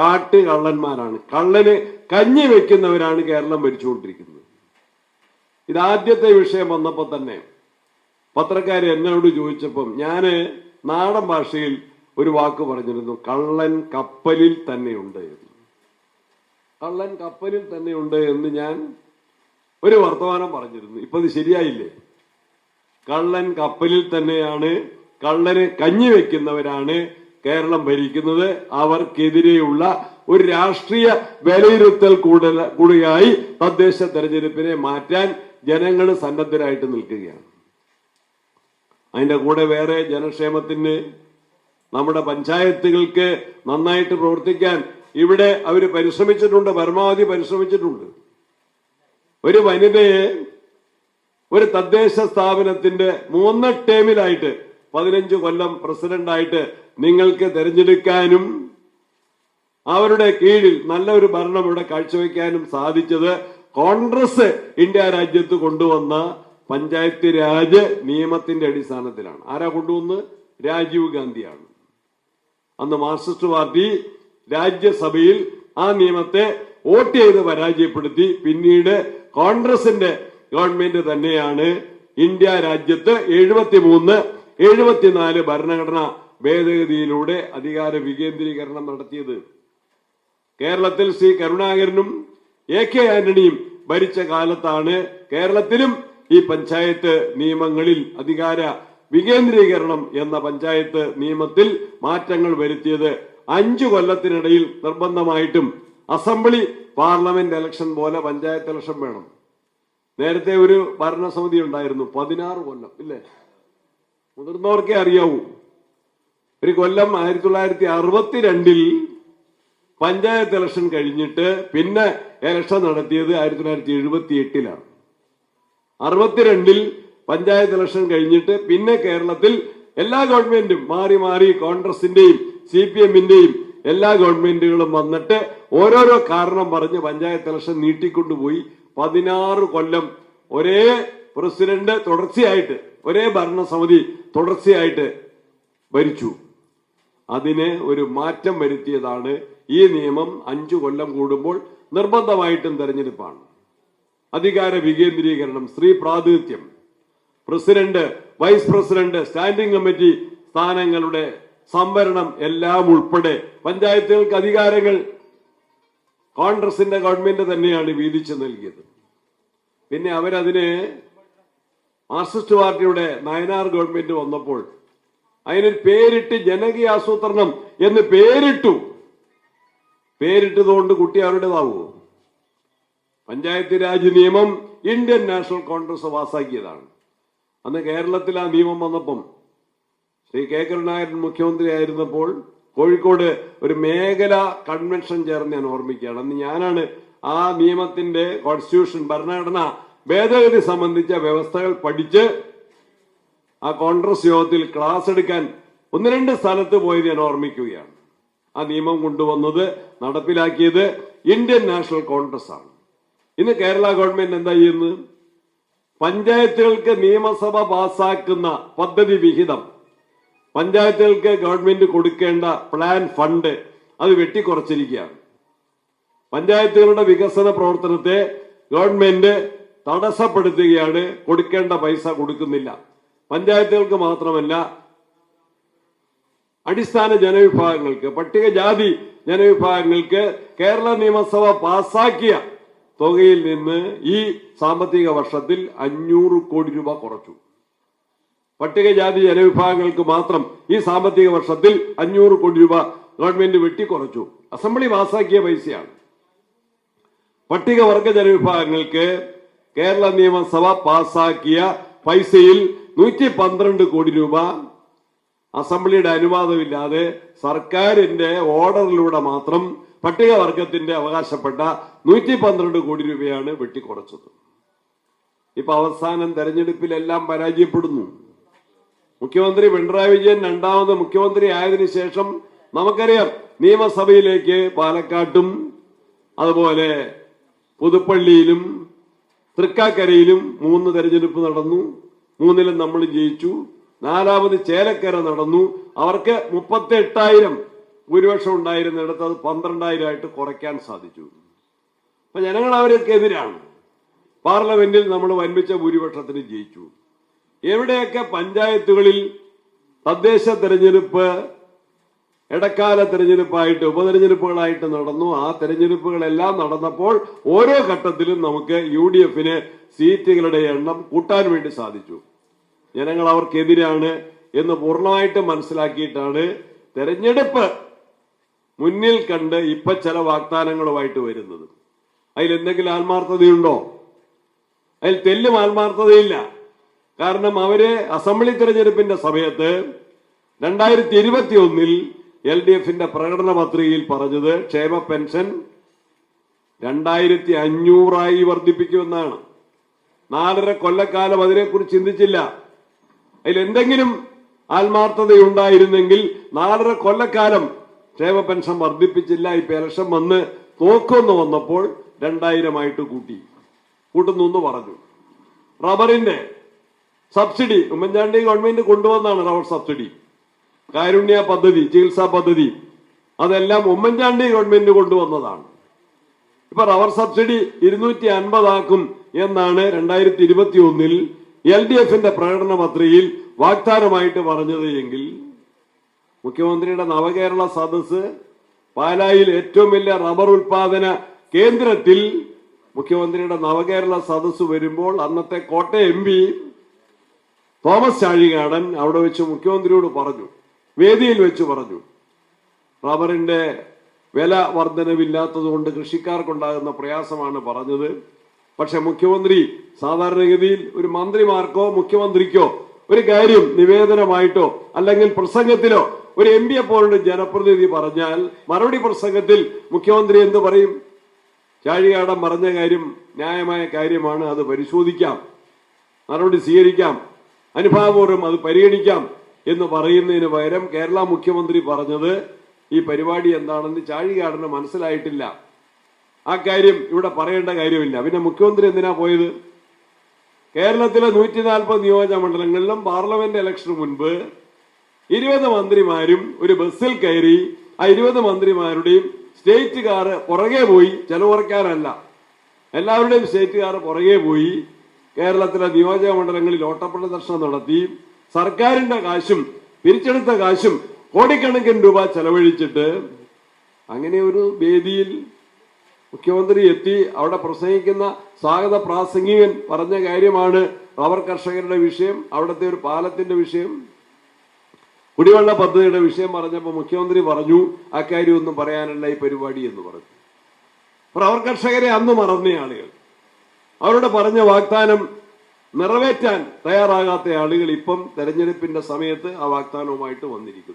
കാട്ട് കള്ളന്മാരാണ് കള്ളന് കഞ്ഞി വെക്കുന്നവരാണ് കേരളം ഭരിച്ചുകൊണ്ടിരിക്കുന്നത്. ഇതാദ്യത്തെ വിഷയം വന്നപ്പോ തന്നെ പത്രക്കാർ എന്നോട് ചോദിച്ചപ്പം ഞാൻ നാടൻ ഭാഷയിൽ ഒരു വാക്ക് പറഞ്ഞിരുന്നു കള്ളൻ കപ്പലിൽ തന്നെയുണ്ട് എന്ന്. കള്ളൻ കപ്പലിൽ തന്നെയുണ്ട് എന്ന് ഞാൻ ഒരു വർത്തമാനം പറഞ്ഞിരുന്നു. ഇപ്പൊ അത് ശരിയായില്ലേ? കള്ളൻ കപ്പലിൽ തന്നെയാണ് കള്ളന് കഞ്ഞി വെക്കുന്നവരാണ് കേരളം ഭരിക്കുന്നത് അവർക്കെതിരെയുള്ള ഒരു രാഷ്ട്രീയ വിലയിരുത്തൽ കൂടുതൽ കൂടിയായി തദ്ദേശ തെരഞ്ഞെടുപ്പിനെ മാറ്റാൻ ജനങ്ങൾ സന്നദ്ധരായിട്ട് നിൽക്കുകയാണ്. അതിന്റെ കൂടെ വേറെ ജനക്ഷേമത്തിന് നമ്മുടെ പഞ്ചായത്തുകൾക്ക് നന്നായിട്ട് പ്രവർത്തിക്കാൻ ഇവിടെ അവർ പരിശ്രമിച്ചിട്ടുണ്ട് പരമാവധി പരിശ്രമിച്ചിട്ടുണ്ട്. ഒരു വനിതയെ ഒരു തദ്ദേശ സ്ഥാപനത്തിന്റെ മൂന്ന് ടേമിലായിട്ട് പതിനഞ്ച് കൊല്ലം പ്രസിഡന്റായിട്ട് നിങ്ങൾക്ക് തെരഞ്ഞെടുക്കാനും അവരുടെ കീഴിൽ നല്ലൊരു ഭരണം ഇവിടെ കാഴ്ചവെക്കാനും സാധിച്ചത് കോൺഗ്രസ് ഇന്ത്യ രാജ്യത്ത് കൊണ്ടുവന്ന പഞ്ചായത്ത് രാജ് നിയമത്തിന്റെ അടിസ്ഥാനത്തിലാണ്. ആരാ കൊണ്ടുവന്ന്? രാജീവ് ഗാന്ധിയാണ്. അന്ന് മാർക്സിസ്റ്റ് പാർട്ടി രാജ്യസഭയിൽ ആ നിയമത്തെ വോട്ട് ചെയ്ത് പരാജയപ്പെടുത്തി. പിന്നീട് കോൺഗ്രസിന്റെ ഗവൺമെന്റ് തന്നെയാണ് ഇന്ത്യ രാജ്യത്ത് എഴുപത്തിമൂന്ന് എഴുപത്തിനാല് ഭരണഘടന ഭേദഗതിയിലൂടെ അധികാര വികേന്ദ്രീകരണം നടത്തിയത്. കേരളത്തിൽ സി കരുണാകരനും എ കെ ആന്റണിയും ഭരിച്ച കാലത്താണ് കേരളത്തിലും ഈ പഞ്ചായത്ത് നിയമങ്ങളിൽ അധികാര വികേന്ദ്രീകരണം എന്ന പഞ്ചായത്ത് നിയമത്തിൽ മാറ്റങ്ങൾ വരുത്തിയത്. അഞ്ചു കൊല്ലത്തിനിടയിൽ നിർബന്ധമായിട്ടും അസംബ്ലി പാർലമെന്റ് ഇലക്ഷൻ പോലെ പഞ്ചായത്ത് ഇലക്ഷൻ വേണം. നേരത്തെ ഒരു ഭരണസമിതി ഉണ്ടായിരുന്നു പതിനാറ് കൊല്ലം ഇല്ലേ? മുതിർന്നവർക്കേ അറിയാവൂ. ഒരു കൊല്ലം ആയിരത്തി തൊള്ളായിരത്തി അറുപത്തിരണ്ടിൽ പഞ്ചായത്ത് ഇലക്ഷൻ കഴിഞ്ഞിട്ട് പിന്നെ ഇലക്ഷൻ നടത്തിയത് ആയിരത്തി തൊള്ളായിരത്തി എഴുപത്തി എട്ടിലാണ് അറുപത്തിരണ്ടിൽ പഞ്ചായത്ത് ഇലക്ഷൻ കഴിഞ്ഞിട്ട് പിന്നെ കേരളത്തിൽ എല്ലാ ഗവൺമെന്റും മാറി മാറി കോൺഗ്രസിന്റെയും സി പി എമ്മിന്റെയും എല്ലാ ഗവൺമെന്റുകളും വന്നിട്ട് ഓരോരോ കാരണം പറഞ്ഞ് പഞ്ചായത്ത് ഇലക്ഷൻ നീട്ടിക്കൊണ്ടുപോയി. പതിനാറ് കൊല്ലം ഒരേ പ്രസിഡന്റ് തുടർച്ചയായിട്ട് ഒരേ ഭരണസമിതി തുടർച്ചയായിട്ട് ഭരിച്ചു. അതിന് ഒരു മാറ്റം വരുത്തിയതാണ് ഈ നിയമം അഞ്ചു കൊല്ലം കൂടുമ്പോൾ നിർബന്ധമായിട്ടും തെരഞ്ഞെടുപ്പാണ്. അധികാര വികേന്ദ്രീകരണം സ്ത്രീ പ്രാതിനിധ്യം president vice president standing committee സ്ഥാനങ്ങളുടെ സംവരണം എല്ലാം ഉൾപ്പെടെ പഞ്ചായത്തുകൾക്ക് അധികാരങ്ങൾ കോൺഗ്രസിന്റെ ഗവൺമെന്റ് തന്നെയാണ് വീതിച്ചു നൽകിയത്. പിന്നെ അവരതിന് മാർക്സിസ്റ്റ് പാർട്ടിയുടെ നയനാർ ഗവൺമെന്റ് വന്നപ്പോൾ അതിനൊരു പേരിട്ട് ജനകീയ ആസൂത്രണം എന്ന് പേരിട്ടു. പേരിട്ടതുകൊണ്ട് കുട്ടി അവരുടേതാവുമോ പഞ്ചായത്ത് രാജ് നിയമം ഇന്ത്യൻ നാഷണൽ കോൺഗ്രസ് പാസാക്കിയതാണ്. അന്ന് കേരളത്തിൽ ആ നിയമം വന്നപ്പം ശ്രീ കെ മുഖ്യമന്ത്രി ആയിരുന്നപ്പോൾ കോഴിക്കോട് ഒരു മേഖല കൺവെൻഷൻ ചേർന്ന് ഞാൻ ഓർമ്മിക്കുകയാണ്. അന്ന് ഞാനാണ് ആ നിയമത്തിന്റെ കോൺസ്റ്റിറ്റ്യൂഷൻ ഭരണഘടന ഭേദഗതി സംബന്ധിച്ച വ്യവസ്ഥകൾ പഠിച്ച് ആ കോൺഗ്രസ് യോഗത്തിൽ ക്ലാസ് എടുക്കാൻ ഒന്ന് രണ്ട് സ്ഥലത്ത് പോയത് ഞാൻ ഓർമ്മിക്കുകയാണ്. ആ നിയമം കൊണ്ടുവന്നത് നടപ്പിലാക്കിയത് ഇന്ത്യൻ നാഷണൽ കോൺഗ്രസ് ആണ് ഇന്ന് കേരള ഗവൺമെന്റ് എന്താ ചെയ്യുന്നത് പഞ്ചായത്തുകൾക്ക് നിയമസഭ പാസാക്കുന്ന പദ്ധതി വിഹിതം. പഞ്ചായത്തുകൾക്ക് ഗവൺമെന്റ് കൊടുക്കേണ്ട പ്ലാൻ ഫണ്ട് അത് വെട്ടിക്കുറച്ചിരിക്കുകയാണ്. പഞ്ചായത്തുകളുടെ വികസന പ്രവർത്തനത്തെ ഗവൺമെന്റ് തടസ്സപ്പെടുത്തുകയാണ്. കൊടുക്കേണ്ട പൈസ കൊടുക്കുന്നില്ല. പഞ്ചായത്തുകൾക്ക് മാത്രമല്ല അടിസ്ഥാന ജനവിഭാഗങ്ങൾക്ക് പട്ടികജാതി ജനവിഭാഗങ്ങൾക്ക് കേരള നിയമസഭ പാസാക്കിയ തുകയിൽ നിന്ന് ഈ സാമ്പത്തിക വർഷത്തിൽ അഞ്ഞൂറ് കോടി രൂപ കുറച്ചു. പട്ടികജാതി ജനവിഭാഗങ്ങൾക്ക് മാത്രം ഈ സാമ്പത്തിക വർഷത്തിൽ അഞ്ഞൂറ് കോടി രൂപ ഗവൺമെന്റ് വെട്ടിക്കുറച്ചു. അസംബ്ലി പാസാക്കിയ പൈസയാണ്. പട്ടികവർഗ ജനവിഭാഗങ്ങൾക്ക് കേരള നിയമസഭ പാസാക്കിയ പൈസയിൽ നൂറ്റി പന്ത്രണ്ട് കോടി രൂപ അസംബ്ലിയുടെ അനുവാദമില്ലാതെ സർക്കാരിന്റെ ഓർഡറിലൂടെ മാത്രം പട്ടികവർഗത്തിന്റെ അവകാശപ്പെട്ട നൂറ്റി പന്ത്രണ്ട് കോടി രൂപയാണ് വെട്ടിക്കുറച്ചത്. ഇപ്പൊ അവസാനം തെരഞ്ഞെടുപ്പിലെല്ലാം പരാജയപ്പെടുന്നു. മുഖ്യമന്ത്രി പിണറായി വിജയൻ രണ്ടാമത് മുഖ്യമന്ത്രി ആയതിനു ശേഷം നമുക്കറിയാം നിയമസഭയിലേക്ക് പാലക്കാട്ടും അതുപോലെ പുതുപ്പള്ളിയിലും തൃക്കാക്കരയിലും മൂന്ന് തെരഞ്ഞെടുപ്പ് നടന്നു. മൂന്നിലും നമ്മൾ ജയിച്ചു. നാലാമത് ചേലക്കര നടന്നു. അവർക്ക് മുപ്പത്തി എട്ടായിരം ഭൂരിപക്ഷം ഉണ്ടായിരുന്നിടത്ത് അത് പന്ത്രണ്ടായിരമായിട്ട് കുറയ്ക്കാൻ സാധിച്ചു. അപ്പൊ ജനങ്ങൾ അവർക്കെതിരാണ് പാർലമെന്റിൽ നമ്മൾ വൻപിച്ച ഭൂരിപക്ഷത്തിന് ജയിച്ചു. എവിടെയൊക്കെ പഞ്ചായത്തുകളിൽ തദ്ദേശ തെരഞ്ഞെടുപ്പ് ഇടക്കാല തെരഞ്ഞെടുപ്പായിട്ട് ഉപതെരഞ്ഞെടുപ്പുകളായിട്ട് നടന്നു. ആ തെരഞ്ഞെടുപ്പുകളെല്ലാം നടന്നപ്പോൾ ഓരോ ഘട്ടത്തിലും നമുക്ക് യു ഡി എഫിന് സീറ്റുകളുടെ എണ്ണം കൂട്ടാൻ വേണ്ടി സാധിച്ചു. ജനങ്ങൾ അവർക്കെതിരാണ് എന്ന് പൂർണമായിട്ട് മനസ്സിലാക്കിയിട്ടാണ് തെരഞ്ഞെടുപ്പ് മുന്നിൽ കണ്ട് ഇപ്പൊ ചില വാഗ്ദാനങ്ങളുമായിട്ട് വരുന്നത്. അതിൽ എന്തെങ്കിലും ആത്മാർത്ഥതയുണ്ടോ? അതിൽ തെല്ലും ആത്മാർത്ഥതയില്ല. കാരണം അവർ അസംബ്ലി തെരഞ്ഞെടുപ്പിന്റെ സമയത്ത് രണ്ടായിരത്തി ഇരുപത്തി ഒന്നിൽ എൽ ഡി എഫിന്റെ പ്രകടന പത്രികയിൽ പറഞ്ഞത് ക്ഷേമ പെൻഷൻ രണ്ടായിരത്തി അഞ്ഞൂറായി വർദ്ധിപ്പിക്കുമെന്നാണ്. നാലര കൊല്ലക്കാലം അതിനെക്കുറിച്ച് ചിന്തിച്ചില്ല. അതിൽ എന്തെങ്കിലും ആത്മാർത്ഥതയുണ്ടായിരുന്നെങ്കിൽ നാലര കൊല്ലക്കാലം ക്ഷേമ പെൻഷൻ വർദ്ധിപ്പിച്ചില്ല. ഇപ്പൊ ഇലക്ഷൻ വന്ന് തോക്കൊന്ന് വന്നപ്പോൾ രണ്ടായിരമായിട്ട് കൂട്ടി. കൂട്ടുന്നു എന്ന് പറഞ്ഞു. റബ്ബറിന്റെ സബ്സിഡി ഉമ്മൻചാണ്ടി ഗവൺമെന്റ് കൊണ്ടുവന്നാണ് റബ്ബർ സബ്സിഡി. കാരുണ്യ പദ്ധതി ചികിത്സാ പദ്ധതി അതെല്ലാം ഉമ്മൻചാണ്ടി ഗവൺമെന്റ് കൊണ്ടുവന്നതാണ്. ഇപ്പൊ റബ്ബർ സബ്സിഡി ഇരുന്നൂറ്റി അൻപതാക്കും എന്നാണ് രണ്ടായിരത്തി ഇരുപത്തി ഒന്നിൽ എൽ ഡി എഫിന്റെ പ്രകടന പത്രികയിൽ വാഗ്ദാനമായിട്ട് പറഞ്ഞത് എങ്കിൽ മുഖ്യമന്ത്രിയുടെ നവകേരള സദസ് പാലായിൽ ഏറ്റവും വലിയ റബ്ബർ ഉൽപാദന കേന്ദ്രത്തിൽ മുഖ്യമന്ത്രിയുടെ നവകേരള സദസ് വരുമ്പോൾ അന്നത്തെ Kottayam M P Thomas Chazhikadan അവിടെ വെച്ച് മുഖ്യമന്ത്രിയോട് പറഞ്ഞു. വേദിയിൽ വെച്ച് പറഞ്ഞു. റബ്ബറിന്റെ വില വർധനവില്ലാത്തതുകൊണ്ട് കൃഷിക്കാർക്കുണ്ടാകുന്ന പ്രയാസമാണ് പറഞ്ഞത്. പക്ഷെ മുഖ്യമന്ത്രി സാധാരണഗതിയിൽ ഒരു മന്ത്രിമാർക്കോ മുഖ്യമന്ത്രിക്കോ ഒരു കാര്യം നിവേദനമായിട്ടോ അല്ലെങ്കിൽ പ്രസംഗത്തിലോ ഒരു എം പിയെ പോലുള്ള ജനപ്രതിനിധി പറഞ്ഞാൽ മറുപടി പ്രസംഗത്തിൽ മുഖ്യമന്ത്രി എന്ത് പറയും? ചാഴികാടം പറഞ്ഞ കാര്യം ന്യായമായ കാര്യമാണ് അത് പരിശോധിക്കാം. മറുപടി സ്വീകരിക്കാം. അനുഭാവപൂർവം അത് പരിഗണിക്കാം. എന്ന് പറയുന്നതിന് പകരം കേരള മുഖ്യമന്ത്രി പറഞ്ഞത് ഈ പരിപാടി എന്താണെന്ന് ചാഴികാടന് മനസ്സിലായിട്ടില്ല. ആ കാര്യം ഇവിടെ പറയേണ്ട കാര്യമില്ല. പിന്നെ മുഖ്യമന്ത്രി എന്തിനാ പോയത്? കേരളത്തിലെ നൂറ്റി നാൽപ്പത് നിയോജക മണ്ഡലങ്ങളിലും പാർലമെന്റ് ഇലക്ഷന് മുൻപ് ഇരുപത് മന്ത്രിമാരും ഒരു ബസ്സിൽ കയറി ആ ഇരുപത് മന്ത്രിമാരുടെയും സ്റ്റേറ്റ് കാർ പുറകെ പോയി ചെലവുറക്കാനല്ല എല്ലാവരുടെയും സ്റ്റേറ്റ് കാർ പുറകെ പോയി കേരളത്തിലെ നിയോജക മണ്ഡലങ്ങളിൽ ഓട്ടപ്രദർശനം നടത്തി. സർക്കാരിന്റെ കാശും പിരിച്ചെടുത്ത കാശും കോടിക്കണക്കിന് രൂപ ചെലവഴിച്ചിട്ട് അങ്ങനെ ഒരു വേദിയിൽ മുഖ്യമന്ത്രി എത്തി. അവിടെ പ്രസംഗിക്കുന്ന സ്വാഗത പ്രാസംഗികൻ പറഞ്ഞ കാര്യമാണ് റബ്ബർ കർഷകരുടെ വിഷയം അവിടുത്തെ ഒരു പാലത്തിന്റെ വിഷയം കുടിവെള്ള പദ്ധതിയുടെ വിഷയം പറഞ്ഞപ്പോൾ മുഖ്യമന്ത്രി പറഞ്ഞു അക്കാര്യം ഒന്നും പറയാനല്ല ഈ പരിപാടി എന്ന് പറഞ്ഞു. റബ്ബർ കർഷകരെ അന്ന് മറന്ന ആളുകൾ അവരോട് പറഞ്ഞ വാഗ്ദാനം നിറവേറ്റാൻ തയ്യാറാകാത്ത ആളുകൾ ഇപ്പം തെരഞ്ഞെടുപ്പിന്റെ സമയത്ത് ആ വാഗ്ദാനവുമായിട്ട് വന്നിരിക്കുന്നു.